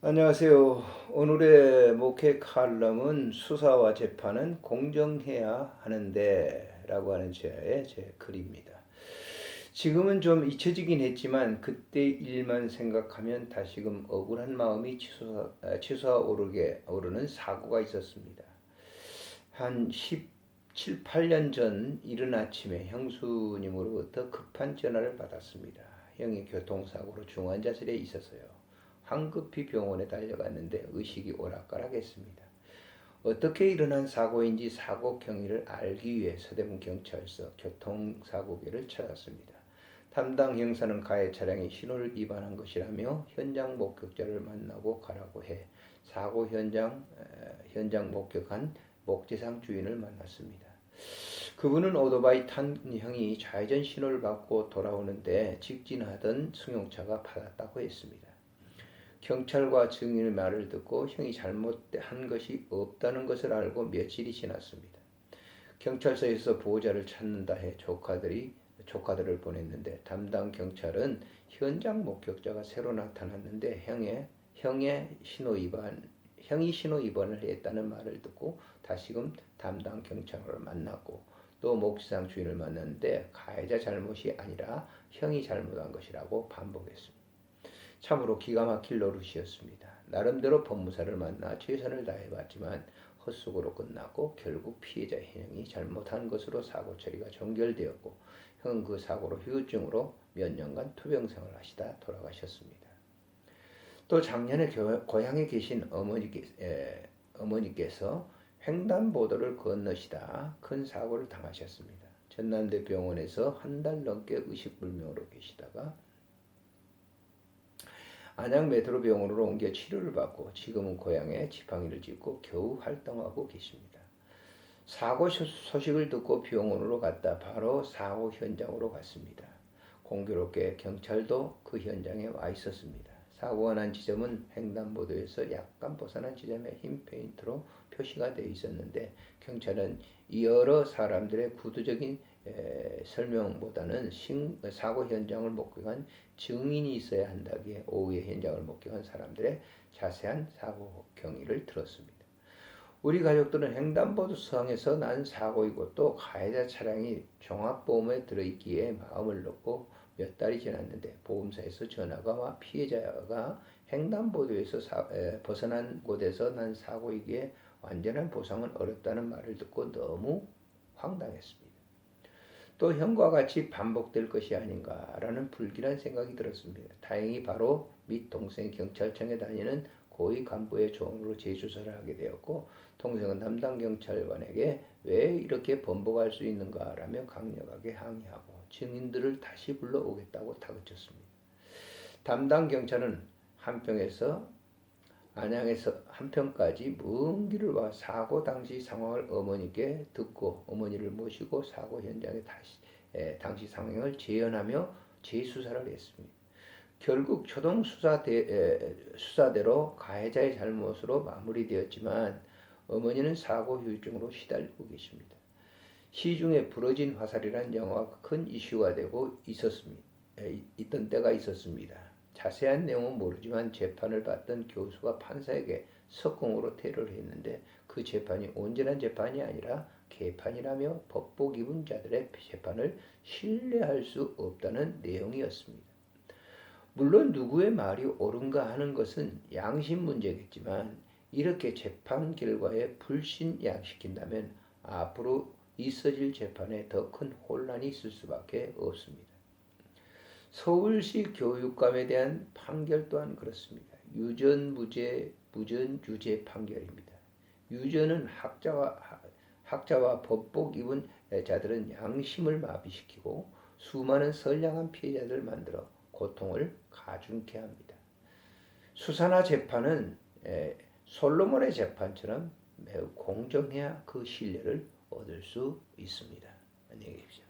안녕하세요. 오늘의 목회 칼럼은 수사와 재판은 공정해야 하는데 라고 하는 제의 제 글입니다. 지금은 좀 잊혀지긴 했지만 그때 일만 생각하면 다시금 억울한 마음이 치솟아, 아, 오르게 오르는 사고가 있었습니다. 한 17, 8년 전 이른 아침에 형수님으로부터 급한 전화를 받았습니다. 형이 교통사고로 중환자실에 있어서요. 황급히 병원에 달려갔는데 의식이 오락가락했습니다. 어떻게 일어난 사고인지 사고 경위를 알기 위해 서대문 경찰서 교통사고계를 찾았습니다. 담당 형사는 가해 차량이 신호를 위반한 것이라며 현장 목격자를 만나고 가라고 해 사고 현장 현장 목격한 목재상 주인을 만났습니다. 그분은 오토바이 탄 형이 좌회전 신호를 받고 돌아오는데 직진하던 승용차가 받았다고 했습니다. 경찰과 증인의 말을 듣고 형이 잘못한 것이 없다는 것을 알고 며칠이 지났습니다. 경찰서에서 보호자를 찾는다 해 조카들이 조카들을 보냈는데 담당 경찰은 현장 목격자가 새로 나타났는데 형의 형의 신호 위반 형이 신호 위반을 했다는 말을 듣고 다시금 담당 경찰을 만났고 또 목시상 주인을 만났는데 가해자 잘못이 아니라 형이 잘못한 것이라고 반복했습니다. 참으로 기가 막힐 노릇이었습니다. 나름대로 법무사를 만나 최선을 다해봤지만 헛수고로 끝났고 결국 피해자 현영이 잘못한 것으로 사고 처리가 종결되었고 형은 그 사고로 후유증으로 몇 년간 투병생활을 하시다 돌아가셨습니다. 또 작년에 고향에 계신 어머니께, 에, 어머니께서 횡단보도를 건너시다 큰 사고를 당하셨습니다. 전남대 병원에서 한 달 넘게 의식불명으로 계시다가 안양 메트로 병원으로 옮겨 치료를 받고 지금은 고향에 지팡이를 짚고 겨우 활동하고 계십니다. 사고 소식을 듣고 병원으로 갔다 바로 사고 현장으로 갔습니다. 공교롭게 경찰도 그 현장에 와 있었습니다. 사고가 난 지점은 횡단보도에서 약간 벗어난 지점에 흰 페인트로 표시가 되어 있었는데 경찰은 여러 사람들의 구두적인 에, 설명보다는 신, 사고 현장을 목격한 증인이 있어야 한다기에 오후에 현장을 목격한 사람들의 자세한 사고 경위를 들었습니다. 우리 가족들은 횡단보도 상에서 난 사고이고 또 가해자 차량이 종합보험에 들어있기에 마음을 놓고 몇 달이 지났는데 보험사에서 전화가 와 피해자가 횡단보도에서 사, 에, 벗어난 곳에서 난 사고이기에 완전한 보상은 어렵다는 말을 듣고 너무 황당했습니다. 또 형과 같이 반복될 것이 아닌가라는 불길한 생각이 들었습니다. 다행히 바로 밑 동생 경찰청에 다니는 고위 간부의 조언으로 재수사를 하게 되었고 동생은 담당 경찰관에게 왜 이렇게 번복할 수 있는가라며 강력하게 항의하고 증인들을 다시 불러오겠다고 다그쳤습니다. 담당 경찰은 한평에서 안양에서 한평까지 먼 길을 와 사고 당시 상황을 어머니께 듣고 어머니를 모시고 사고 현장에 다시 에, 당시 상황을 재현하며 재수사를 했습니다. 결국 초동 수사대, 에, 수사대로 가해자의 잘못으로 마무리되었지만 어머니는 사고 후유증으로 시달리고 계십니다. 시중에 부러진 화살이란 영화가 큰 이슈가 되고 있었습니다. 에, 있던 때가 있었습니다. 자세한 내용은 모르지만 재판을 받던 교수가 판사에게 석공으로 테러를 했는데 그 재판이 온전한 재판이 아니라 개판이라며 법복 입은 자들의 재판을 신뢰할 수 없다는 내용이었습니다. 물론 누구의 말이 옳은가 하는 것은 양심 문제겠지만 이렇게 재판 결과에 불신양시킨다면 앞으로 있어질 재판에 더 큰 혼란이 있을 수밖에 없습니다. 서울시 교육감에 대한 판결 또한 그렇습니다. 유전 무죄, 무전 유죄 판결입니다. 유전은 학자와 학자와 법복 입은 자들은 양심을 마비시키고 수많은 선량한 피해자들 만들어 고통을 가중케 합니다. 수사나 재판은 솔로몬의 재판처럼 매우 공정해야 그 신뢰를 얻을 수 있습니다. 안녕히 계십시오.